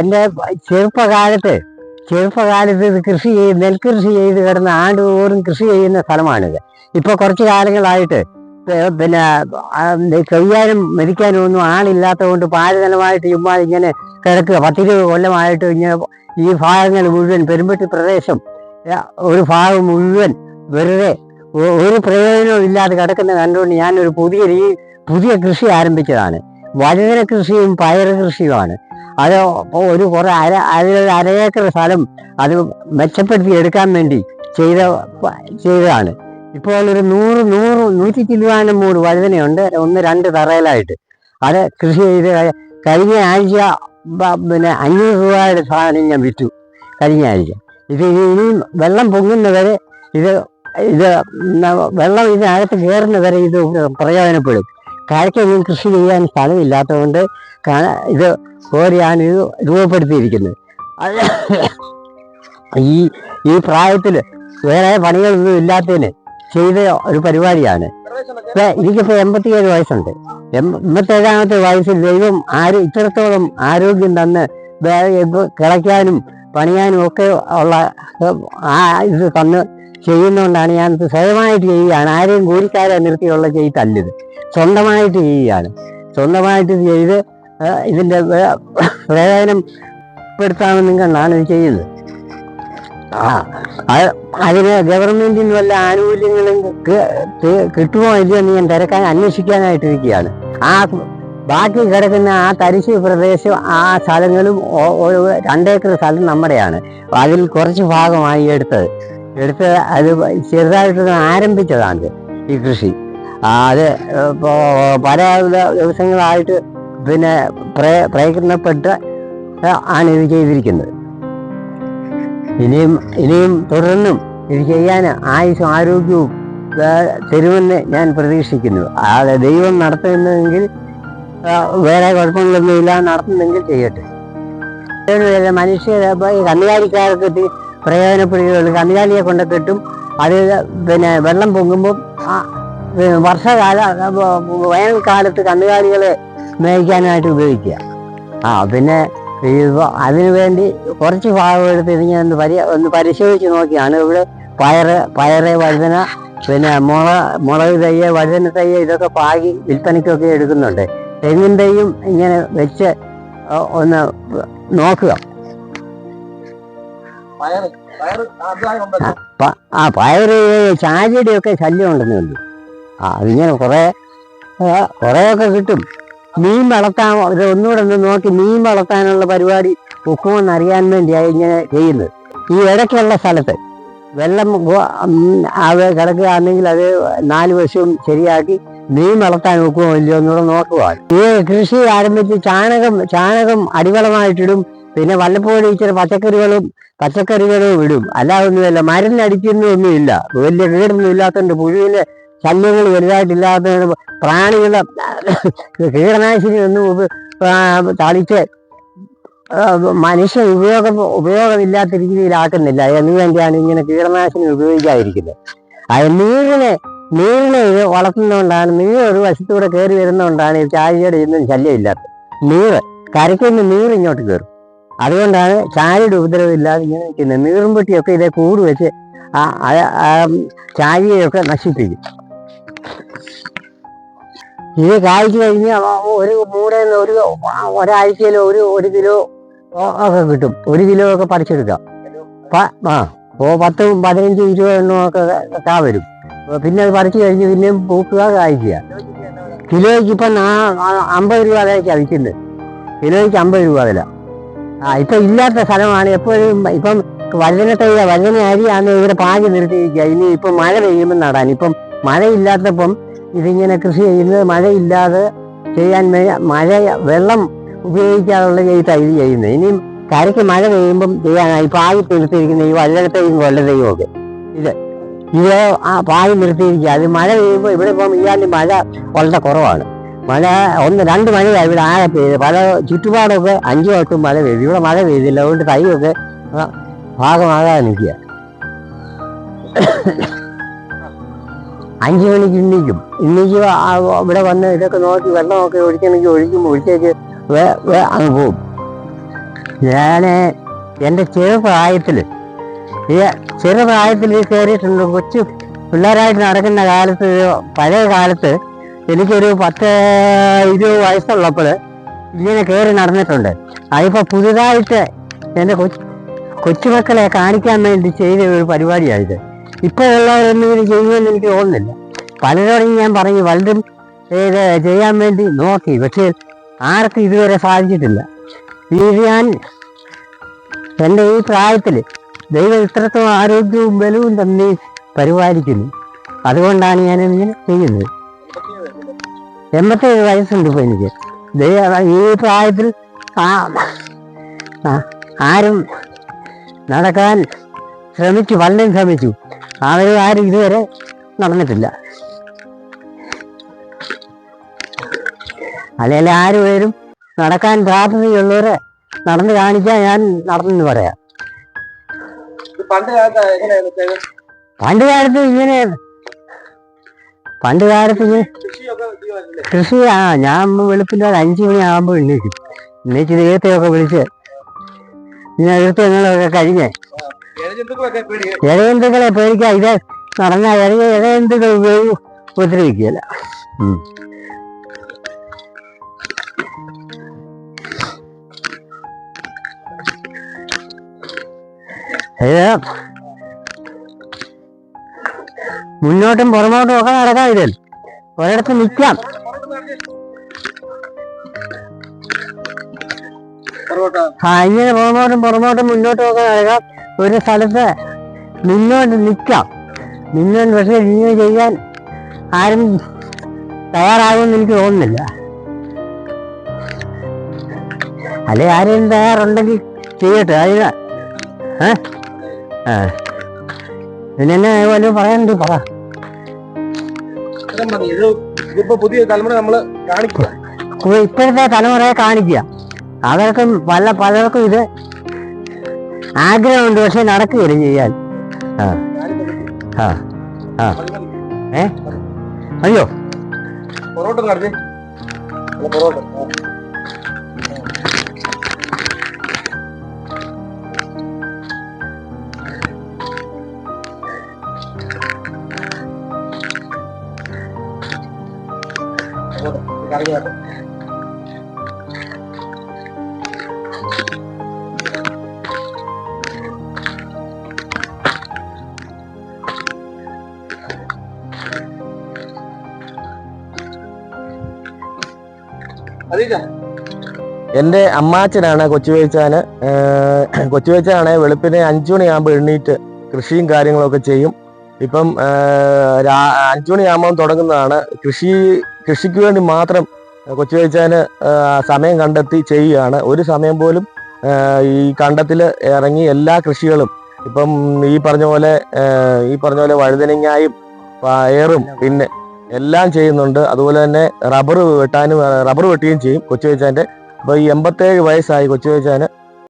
എന്റെ ചെറുപ്പകാലത്ത് ചെറുപ്പകാലത്ത് ഇത് കൃഷി ചെയ്ത് നെൽകൃഷി ചെയ്ത് കിടന്ന ആണ്ടുതോറും കൃഷി ചെയ്യുന്ന സ്ഥലമാണിത്. ഇപ്പൊ കുറച്ച് കാലങ്ങളായിട്ട് പിന്നെ മരിക്കാനും കൊയ്യാനും മെതിക്കാനും ഒന്നും ആളില്ലാത്തത് കൊണ്ട് പാരതലമായിട്ട് ചുമ്മാ ഇങ്ങനെ കിടക്കുക. പത്തിരുപത് കൊല്ലമായിട്ട് ഇങ്ങനെ ഈ ഭാഗങ്ങൾ മുഴുവൻ പെരുമ്പട്ടി പ്രദേശം ഒരു ഭാഗം മുഴുവൻ വെറുതെ ഒരു പ്രയോജനവും ഇല്ലാതെ കിടക്കുന്ന കണ്ടുകൊണ്ട് ഞാനൊരു പുതിയ രീ പുതിയ കൃഷി ആരംഭിച്ചതാണ്. വഴുതന കൃഷിയും പയർ കൃഷിയുമാണ്. അത് ഒരു കുറെ അര അതിലൊരു അര ഏക്കർ സ്ഥലം അത് മെച്ചപ്പെടുത്തി എടുക്കാൻ വേണ്ടി ചെയ്ത ചെയ്തതാണ്. ഇപ്പോൾ ഒരു നൂറ് നൂറ് നൂറ്റി ചില്ലുവാനും മൂട് വഴുതനയുണ്ട്. ഒന്ന് രണ്ട് തറയിലായിട്ട്. അത് കൃഷി ചെയ്ത് കഴിഞ്ഞ ആഴ്ച പിന്നെ അഞ്ഞൂറ് രൂപയുടെ സാധനം ഞാൻ വിറ്റു. കഴിഞ്ഞ ആഴ്ച. ഇത് ഇനി- ഇനിയും വെള്ളം പൊങ്ങുന്നവരെ ഇത് ഇത് വെള്ളം ഇതിനകത്ത് കയറുന്നവരെ ഇത് പ്രയോജനപ്പെടും. കാഴ്ചയൊന്നും കൃഷി ചെയ്യാൻ സ്ഥലമില്ലാത്തതുകൊണ്ട് ഇത് കോരിയാണ് ഇത് രൂപപ്പെടുത്തിയിരിക്കുന്നത്. ഈ ഈ പ്രായത്തിൽ വേറെ പണികളൊന്നും ഇല്ലാത്തതിന് ചെയ്ത ഒരു പരിപാടിയാണ്. ഇപ്പൊ എനിക്കിപ്പോ എൺപത്തിയേഴ് വയസ്സുണ്ട്. എൺപത്തേഴാമത്തെ വയസ്സിൽ ദൈവം ആര് ഇത്രത്തോളം ആരോഗ്യം തന്ന് കിളയ്ക്കാനും പണിയാനും ഒക്കെ ഉള്ള ആ ഇത് തന്ന് ചെയ്യുന്നതുകൊണ്ടാണ് ഞാൻ സ്വയമായിട്ട് ചെയ്യുകയാണ്. ആരെയും കൂലിക്കാരെ നിർത്തിയുള്ള ചെയ്തല്ലിത് സ്വന്തമായിട്ട് ചെയ്യുകയാണ്. സ്വന്തമായിട്ട് ചെയ്ത് ഇതിന്റെ ഇതിന്റെ വേ- പ്രയോജനം പെടുത്താമെന്നും കണ്ടാണ് ഇത് ചെയ്യുന്നത്. ആ അത് അതിന് ഗവൺമെന്റിന് വല്ല ആനുകൂല്യങ്ങളും കിട്ടുമോ ഇല്ലയോ എന്ന് ഞാൻ തിരക്കാൻ അന്വേഷിക്കാനായിട്ടിരിക്കുകയാണ്. ആ ബാക്കി കിടക്കുന്ന ആ തരിശ് പ്രദേശം ആ സ്ഥലങ്ങളും രണ്ടേക്കർ സ്ഥലം നമ്മുടെയാണ്. അതിൽ കുറച്ച് ഭാഗമായി എടുത്തത്. എടുത്ത് അത് ചെറുതായിട്ട് ആരംഭിച്ചതാണ് ഈ കൃഷി. അത് പല ദിവസങ്ങളായിട്ട് പിന്നെ പ്രയ പ്രയത്നപ്പെട്ട് ആണ് ഇത് ചെയ്തിരിക്കുന്നത്. ഇനിയും ഇനിയും തുടർന്നും ഇത് ചെയ്യാൻ ആയുസും ആരോഗ്യവും തരുമെന്ന് ഞാൻ പ്രതീക്ഷിക്കുന്നു. അത് ദൈവം നടത്തുന്നെങ്കിൽ വേറെ കുഴപ്പങ്ങളൊന്നുമില്ല നടത്തുന്നെങ്കിൽ ചെയ്യട്ടെ. മനുഷ്യ കന്നുകാലിക്കാർക്ക് പ്രയോജനപ്പെടുകയുള്ളൂ. കന്നുകാലിയെ കൊണ്ട് കെട്ടും. അത് പിന്നെ വെള്ളം പൊങ്ങുമ്പോൾ വർഷകാല വേനൽക്കാലത്ത് കന്നുകാലികളെ മേയ്ക്കാനായിട്ട് ഉപയോഗിക്കുക. ആ പിന്നെ അതിനു വേണ്ടി കുറച്ച് ഭാഗം എടുത്ത് ഞാൻ ഒന്ന് പരി ഒന്ന് പരിശോധിച്ച് നോക്കിയാണ്. ഇവിടെ പയറ് പയറ് വഴുതന പിന്നെ മുള മുളക് തയ്യ വഴുതന തയ്യ ഇതൊക്കെ പാകി വിൽപ്പനയ്ക്കൊക്കെ എടുക്കുന്നുണ്ട്. തെങ്ങിൻ തൈയും ഇങ്ങനെ വെച്ച് ഒന്ന് നോക്കുക. ആ പയറ് ചാരിയുടെ ഒക്കെ ശല്യം ഉണ്ടെന്ന് ഉള്ളൂ ആ അതിങ്ങനെ കുറേ കുറേയൊക്കെ കിട്ടും. മീൻ വളർത്താൻ ഒന്നുകൂടെ ഒന്ന് നോക്കി മീൻ വളർത്താനുള്ള പരിപാടി ഒക്കുമെന്ന് അറിയാൻ വേണ്ടിയാണ് ഇങ്ങനെ ചെയ്യുന്നത്. ഈ ഇടയ്ക്കുള്ള സ്ഥലത്ത് വെള്ളം അത് കിടക്കുകയാണെങ്കിൽ അത് നാല് വശവും ശരിയാക്കി മീൻ വളർത്താൻ ഒക്കുമോ ഇല്ലയോ എന്നൂടെ നോക്കുക. ഈ കൃഷി ആരംഭിച്ച് ചാണകം ചാണകം അടിവളമായിട്ടിടും. പിന്നെ വല്ലപ്പോഴും ഇച്ചിരി പച്ചക്കറികളും പച്ചക്കറികളും ഇടും അല്ലാതൊന്നുമില്ല മരുന്നടിക്കുന്നൊന്നുമില്ല വലിയ കീടൊന്നും ഇല്ലാത്തതുകൊണ്ട് പുഴുവിന് ശല്യങ്ങൾ വലുതായിട്ടില്ലാത്തതുകൊണ്ട് പ്രാണികളെ കീടനാശിനി ഒന്നും തളിച്ച് മനുഷ്യ ഉപയോഗം ഉപയോഗമില്ലാത്ത രീതിയിലാക്കുന്നില്ല. എന്നുവേണ്ടിയാണ് വേണ്ടിയാണ് ഇങ്ങനെ കീടനാശിനി ഉപയോഗിക്കാതിരിക്കുന്നത്. അത് നീരിനെ നീരിനെ വളർത്തുന്നതുകൊണ്ടാണ് നീർ ഒരു വശത്തൂടെ കയറി വരുന്നതുകൊണ്ടാണ് ഈ ചായയുടെ ഇന്നും ശല്യമില്ലാത്തത്. നീറ് കരയ്ക്കുന്ന നീർ ഇങ്ങോട്ട് കയറും. അതുകൊണ്ടാണ് ചാരിയുടെ ഉപദ്രവം ഇല്ലാതെ ഇങ്ങനെ നിൽക്കുന്നത്. നീറും പെട്ടിയൊക്കെ ഇതേ കൂട് വെച്ച് ആ ചാരിയെയൊക്കെ നശിപ്പിക്കും. ഇത് കായ്ച്ചു കഴിഞ്ഞ് ഒരു മൂടേന്ന് ഒരു ഒരാഴ്ചയിലോ ഒരു ഒരു കിലോ ഒക്കെ കിട്ടും. ഒരു കിലോ ഒക്കെ പറിച്ചെടുക്കാം. ആ ഓ പത്തും പതിനഞ്ചും ഇരുപത് എണ്ണമൊക്കെ കാ വരും. പിന്നെ അത് പറിച്ചു കഴിഞ്ഞ് പിന്നെയും പൂക്കുക കായ്ക്കുക. കിലോയ്ക്ക് ഇപ്പം അമ്പത് രൂപ വിലയ്ക്കാണ് വിൽക്കുന്നത്. കിലോയ്ക്ക് അമ്പത് രൂപ വില. ആ ഇപ്പൊ ഇല്ലാത്ത സ്ഥലമാണ്. എപ്പോഴും ഇപ്പം വഴുതന തൈ വഴുതന അരിയാണ് ഇവിടെ പാകി നിർത്തിയിരിക്കുക. ഇനി ഇപ്പം മഴ പെയ്യുമ്പോൾ നടാൻ. ഇപ്പം മഴയില്ലാത്തപ്പം ഇതിങ്ങനെ കൃഷി ചെയ്യുന്നത് മഴയില്ലാതെ ചെയ്യാൻ മഴ വെള്ളം ഉപയോഗിക്കാനുള്ള ഈ തൈ ചെയ്യുന്നത്. ഇനിയും കരയ്ക്ക് മഴ പെയ്യുമ്പം ചെയ്യാനായി പാകി നിർത്തിയിരിക്കുന്ന ഈ വഴുതനത്തെയും കൊല്ലത്തെയും ഒക്കെ. ഇത് ഇത് ആ പാകി നിർത്തിയിരിക്കുക. അത് മഴ പെയ്യുമ്പോൾ ഇവിടെ ഇപ്പം ഇയാളുടെ മഴ വളരെ കുറവാണ്. മഴ ഒന്ന് രണ്ട് മഴയാണ് ഇവിടെ ആകെ പെയ്ത്. പല ചുറ്റുപാടൊക്കെ അഞ്ചു വട്ടം മഴ പെയ്തു. ഇവിടെ മഴ പെയ്തില്ല. അതുകൊണ്ട് തൈയൊക്കെ ഭാഗമാകാതെ നിൽക്കുക. അഞ്ചു മണിക്ക് ഇന്നിക്ക് ആ- ഇവിടെ വന്ന് ഇതൊക്കെ നോക്കി വെള്ളമൊക്കെ ഒഴിക്കണമെങ്കിൽ ഒഴിക്കും ഒഴിച്ചേക്ക് അങ്ങ് പോവും. ഞാൻ എന്റെ ചെറുപ്രായത്തിൽ ഈ ചെറുപ്രായത്തിൽ കയറിയിട്ടുണ്ട്. കൊച്ചു പിള്ളേരായിട്ട് നടക്കുന്ന കാലത്ത് പഴയ കാലത്ത് എനിക്കൊരു പത്ത് ഇരുപത് വയസ്സുള്ളപ്പോൾ ഇങ്ങനെ കയറി നടന്നിട്ടുണ്ട്. അതിപ്പോൾ പുതുതായിട്ട് എന്റെ കൊച്ചു കൊച്ചുമക്കളെ കാണിക്കാൻ വേണ്ടി ചെയ്ത ഒരു പരിപാടിയായത് ഇപ്പോൾ ഉള്ളവരൊന്നും ഇത് ചെയ്യുമെന്ന് എനിക്ക് തോന്നുന്നില്ല. പലരോടും ഞാൻ പറഞ്ഞു പലരും ഇത് ചെയ്യാൻ വേണ്ടി നോക്കി പക്ഷേ ആർക്കും ഇതുവരെ സാധിച്ചിട്ടില്ല. ഇത് ഞാൻ എന്റെ ഈ പ്രായത്തിൽ ദൈവം ഇത്രത്തോളം ആരോഗ്യവും ബലവും തന്നെ പരിപാലിക്കുന്നു. അതുകൊണ്ടാണ് ഞാൻ ഇങ്ങനെ ചെയ്യുന്നത്. എൺപത്തേഴ് വയസ്സുണ്ട് ഇപ്പോൾ എനിക്ക്. ഈ പ്രായത്തിൽ ആ ആരും നടക്കാൻ ശ്രമിച്ചു വളരെ ശ്രമിച്ചു. അവരും ആരും ഇതുവരെ നടന്നിട്ടില്ല. അല്ലെങ്കിൽ ആരും പേരും നടക്കാൻ പ്രാർത്ഥനയുള്ളവരെ നടന്നു കാണിക്കാൻ ഞാൻ നടന്നെന്ന് പറയാം? പണ്ട് കാലത്ത് ഇങ്ങനെ പണ്ട് കാലത്ത്? കൃഷി ആ ഞാൻ വെളുപ്പിന്റെ ഒരു അഞ്ച് മണിയാകുമ്പോൾ എണ്ണീക്കും എണ്ണീച്ച് ദൈവത്തെയൊക്കെ വിളിച്ച് ഇങ്ങനെ എഴുത്തങ്ങളൊക്കെ കഴിഞ്ഞ് ഇഴജന്തുക്കളൊക്കെ പേടി ഇഴയന്തുക്കളെ പേടിക്കാൻ ഇത് നടന്ന ഇഴയ ഇഴയന്തുക്കൾ ഉപയോഗി ഉപദ്രവിക്കുകയല്ല. ഇത് മുന്നോട്ടും പുറമോട്ടും ഒക്കെ നടക്കാം ഇതിൽ. ഒരിടത്ത് നിൽക്കാം. ആ ഇങ്ങനെ പുറമോട്ടും പുറമോട്ടും മുന്നോട്ടും ഒക്കെ നടക്കാം. ഒരു സ്ഥലത്ത് നിന്നോണ്ട് നിൽക്കാം. നിന്നോണ്ട് പക്ഷെ ഇങ്ങനെ ചെയ്യാൻ ആരും തയ്യാറാകുമെന്ന് എനിക്ക് തോന്നുന്നില്ല. അല്ലെ ആരെയും തയ്യാറുണ്ടെങ്കിൽ ചെയ്യട്ടെ. അതിന് ഏ? പിന്നെ എന്നെ വല്ലതും പറയാനുണ്ട് പറ. ഇത്രയും മതി. ഇത് ഇതിപ്പോ പുതിയ തലമുറ നമ്മൾ കാണിക്കുക ഇപ്പൊ ഇപ്പോഴത്തെ തലമുറയെ കാണിക്കുക. അവർക്കും പല പലർക്കും ഇത് ആഗ്രഹമുണ്ട് പക്ഷെ നടക്കുകയില്ല ചെയ്യാൻ. ആ. ആ. ഏ? അയ്യോ. പൊറോട്ട നടത്തി അതീച്ച എന്റെ അമ്മാച്ചനാണ് കൊച്ചുവേച്ചാന് കൊച്ചുവേച്ചാണ് വെളുപ്പിനെ അഞ്ചു മണിയാകുമ്പോൾ എണ്ണീറ്റ് കൃഷിയും കാര്യങ്ങളൊക്കെ ചെയ്യും. ഇപ്പം അഞ്ചു മണിയാകുമ്പോൾ തുടങ്ങുന്നതാണ് കൃഷി കൃഷിക്ക് വേണ്ടി മാത്രം കൊച്ചുവേച്ചാന് സമയം കണ്ടെത്തി ചെയ്യുകയാണ്. ഒരു സമയം പോലും ഈ കണ്ടത്തിൽ ഇറങ്ങി എല്ലാ കൃഷികളും ഇപ്പം ഈ പറഞ്ഞ പോലെ ഈ പറഞ്ഞ പോലെ വഴുതനങ്ങായും പയറും പിന്നെ എല്ലാം ചെയ്യുന്നുണ്ട്. അതുപോലെ തന്നെ റബ്ബർ വെട്ടാനും റബ്ബർ വെട്ടുകയും ചെയ്യും കൊച്ചുവേച്ചാന്റെ അപ്പോൾ ഈ എൺപത്തേഴ് വയസ്സായി കൊച്ചുവേച്ചാന്